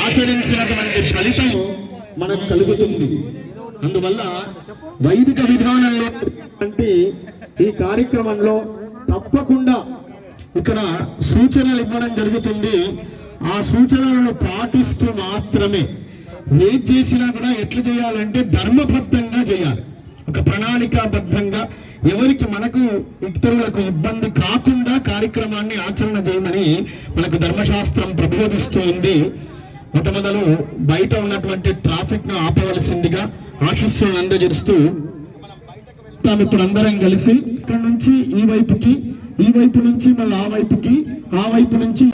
ఆచరించినటువంటి ఫలితం మనకు కలుగుతుంది. అందువల్ల వైదిక విధానంలో అంటే ఈ కార్యక్రమంలో తప్పకుండా ఇక్కడ సూచనలు ఇవ్వడం జరుగుతుంది. ఆ సూచనలను పాటిస్తూ మాత్రమే ఏది చేసినా కూడా ఎట్లా చేయాలంటే ధర్మబద్ధంగా చేయాలి. ఒక ప్రణాళికాబద్ధంగా ఎవరికి మనకు ఇతరులకు ఇబ్బంది కాకుండా కార్యక్రమాన్ని ఆచరణ చేయమని మనకు ధర్మశాస్త్రం ప్రబోధిస్తూ ఉంది. మొట్టమొదలు బయట ఉన్నటువంటి ట్రాఫిక్ను ఆపవలసిందిగా ఆశస్సులను అందజేస్తూ తాము ఇప్పుడు అందరం కలిసి ఇక్కడ నుంచి ఈ వైపుకి ఈ వైపు నుంచి మళ్ళీ ఆ వైపుకి ఆ వైపు నుంచి.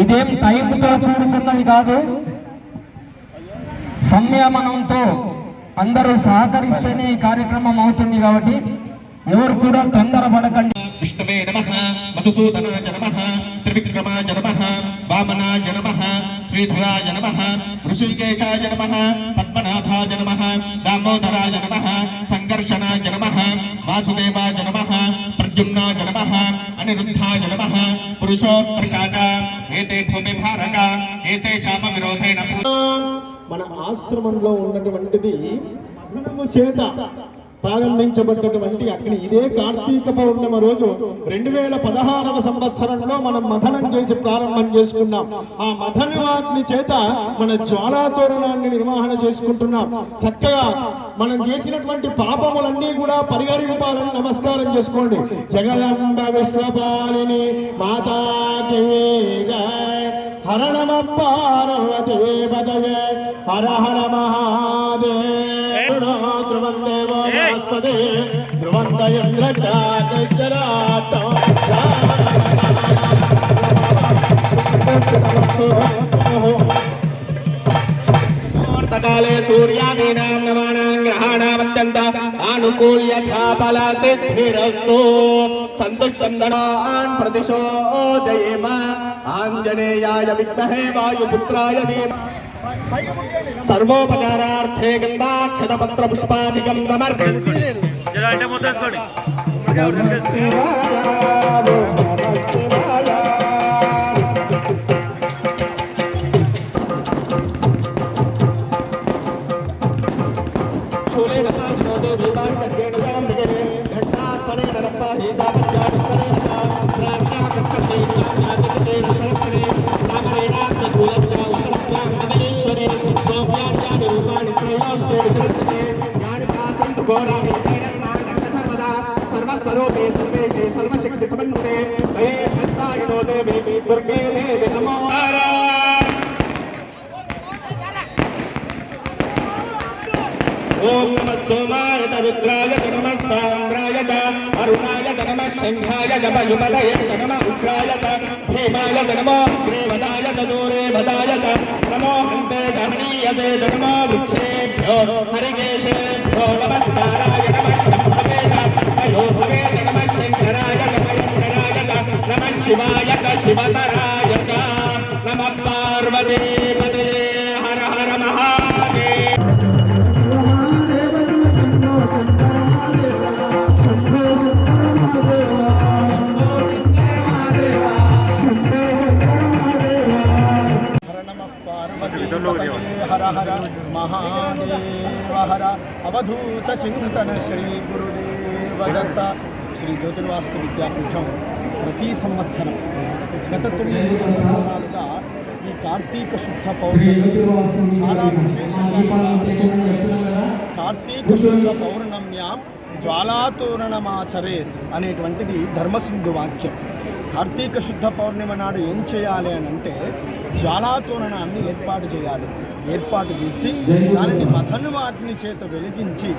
ఇదేం టైంతో కూడుకున్నది కాదు. సంయమనంతో అందరూ సహకరిస్తేనే ఈ కార్యక్రమం అవుతుంది కాబట్టి ఎవరు కూడా తొందరపడకండి. విష్ణవే నమ మధుసూదనాయ నమ త్రివిక్రమాయ నమ వామనాయ నమ శ్రీధరాయ నమ ఋషికేశాయ నమ పద్మనాభాయ నమ దామోదరాయ నమ సంకర్షణాయ నమ వాసుదేవాయ నమ ప్రద్యుమ్నాయ నమ అనిరుద్ధాయ నమ పురుషోత్పర్షాచ ఏతే భూమి భారక ఏతే శామ విరోధేన మన ఆశ్రమంలో ఉన్నటువంటిది మధునము చేత ప్రారంభించబడ్డటువంటి అక్కడ ఇదే కార్తీక పౌర్ణమ రోజు రెండు వేల పదహారవ సంవత్సరంలో మనం మథనం చేసి ప్రారంభం చేసుకున్నాం. ఆ మథనవాగ్ని చేత మన జ్వాలా తోరణాన్ని నిర్వహణ చేసుకుంటున్నాం. చక్కగా మనం చేసినటువంటి పాపములన్నీ కూడా పరిహరింపాలని నమస్కారం చేసుకోండి. జగదంబ విశ్వపాలిని మాతాకి హర నమ పార్వతే పదవే. హర హర మహాదేవ. ధ్రువం దేవో బృహస్పతి ధ్రువంత కాలే సూర్యాదీనాం నవానాం గ్రహాణామత్యంత ఆనుకూల్యథా ఫలసిద్ధిరస్తు సంతుష్టం దడాన్ ప్రదిశో ఆంజనేయాయ విద్మహే వాయుపుత్రాయ ధీమ. सर्वोपकारार्थे गन्धाक्षतपत्रपुष्पादिकं आरोपेऽस्मे ते सर्वशक्तिसमन्विते मये हस्तायिनो देवी दुर्गे देवे नमो ॐ सोमाय रुद्राय च, नमः च, अरुणाय च, नमः शङ्खाय च मयुमदये च, नमः उग्राय च भदाय च, नमो हन्ते धरणीयते च वृक्षेभ्यो, हरिकेशेभ्यो, नमस्काराय। చ నమ శివాయ చ శివతరాయ చ నమ పార్వతీపతే హర హర మహాదేవ హర నమ పార్వతీ హర హర మహాదేవ హర అవధూత చింతన ప్రతి సంవత్సరం గత తొమ్మిది సంవత్సరాలుగా ఈ కార్తీక శుద్ధ పౌర్ణమి చాలా విశేషంగా చేస్తుంది కార్తీక శుద్ధ పౌర్ణమ్యాం జ్వాలాతోరణమాచరేత్ అనేటువంటిది ధర్మసింధు వాక్యం. కార్తీక శుద్ధ పౌర్ణిమ నాడు ఏం చేయాలి అని అంటే జ్వాలాతోరణాన్ని ఏర్పాటు చేయాలి. ఏర్పాటు చేసి దానిని మధనువాటిని చేత వెలిగించి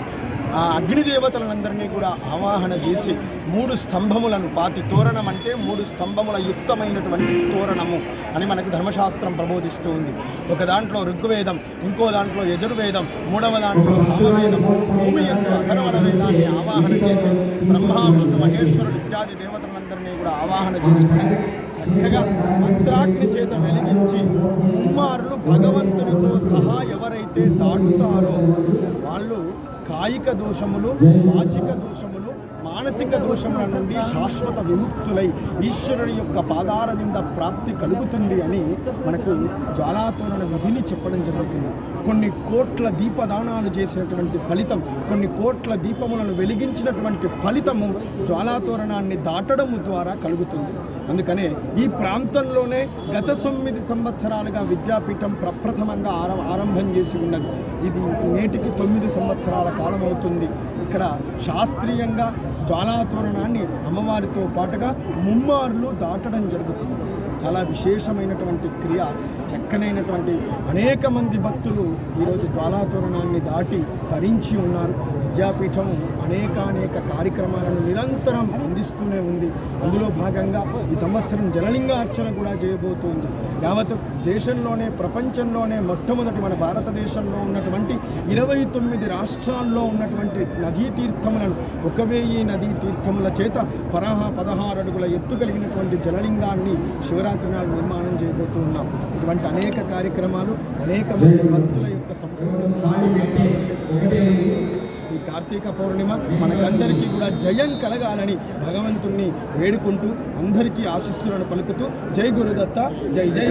ఆ అగ్నిదేవతలందరినీ కూడా ఆవాహన చేసి మూడు స్తంభములను పాతి తోరణం అంటే మూడు స్తంభముల యుక్తమైనటువంటి తోరణము అని మనకు ధర్మశాస్త్రం ప్రబోధిస్తూ ఉంది. ఒక దాంట్లో ఋగ్వేదం ఇంకో దాంట్లో యజుర్వేదం మూడవ దాంట్లో సామవేదం భూమి యొక్క అధర్వణ వేదాన్ని ఆవాహన చేసి బ్రహ్మ విష్ణు మహేశ్వరుడు ఇత్యాది దేవతలందరినీ కూడా ఆవాహన తీసుకుని చక్కగా మంత్రాగ్ని చేత వెలిగించి కుమారులు భగవంతునితో సహా ఎవరైతే దాటుతారో వాళ్ళు కాయిక దోషములు వాచిక దోషములు మానసిక దోషముల నుండి శాశ్వత విముక్తులై ఈశ్వరుని యొక్క పాదాల నింద ప్రాప్తి కలుగుతుంది అని మనకు జ్వాలాతోరణ విధిని చెప్పడం జరుగుతుంది. కొన్ని కోట్ల దీపదానాలు చేసినటువంటి ఫలితం కొన్ని కోట్ల దీపములను వెలిగించినటువంటి ఫలితము జ్వాలాతోరణాన్ని దాటడము ద్వారా కలుగుతుంది. అందుకనే ఈ ప్రాంతంలోనే గత తొమ్మిది సంవత్సరాలుగా విద్యాపీఠం ప్రప్రథమంగా ఆరం ఆరంభం చేసి ఉన్నది. ఇది నేటికి తొమ్మిది సంవత్సరాల కాలం అవుతుంది ఇక్కడ శాస్త్రీయంగా బాలాతోరణాన్ని అమ్మవారితో పాటుగా ముమ్మారులు దాటడం జరుగుతుంది. చాలా విశేషమైనటువంటి క్రియ చక్కనైనటువంటి అనేక మంది భక్తులు ఈరోజు జ్వాలాతోరణాన్ని దాటి తరించి ఉన్నారు. విద్యాపీఠం అనేకానేక కార్యక్రమాలను నిరంతరం అందిస్తూనే ఉంది. అందులో భాగంగా ఈ సంవత్సరం జలలింగార్చన కూడా చేయబోతుంది. యావత్ దేశంలోనే ప్రపంచంలోనే మొట్టమొదటి మన భారతదేశంలో ఉన్నటువంటి ఇరవై తొమ్మిది రాష్ట్రాల్లో ఉన్నటువంటి నదీ తీర్థములను ఒక వెయ్యి నదీ తీర్థముల చేత పరహ పదహారు అడుగుల ఎత్తు కలిగినటువంటి జలలింగాన్ని శివరాత్రి నాడు నిర్మాణం చేయబోతూ ఉన్నాం. ఇటువంటి అనేక కార్యక్రమాలు అనేక మంది భక్తుల యొక్క సంపూర్ణ సహాయ సహకారాల చేత చేయడం జరుగుతుంది. ఈ కార్తీక పౌర్ణిమ మనకందరికీ కూడా జయం కలగాలని భగవంతుణ్ణి వేడుకుంటూ అందరికీ ఆశీస్సులను పలుకుతూ జై గురుదత్త జై జై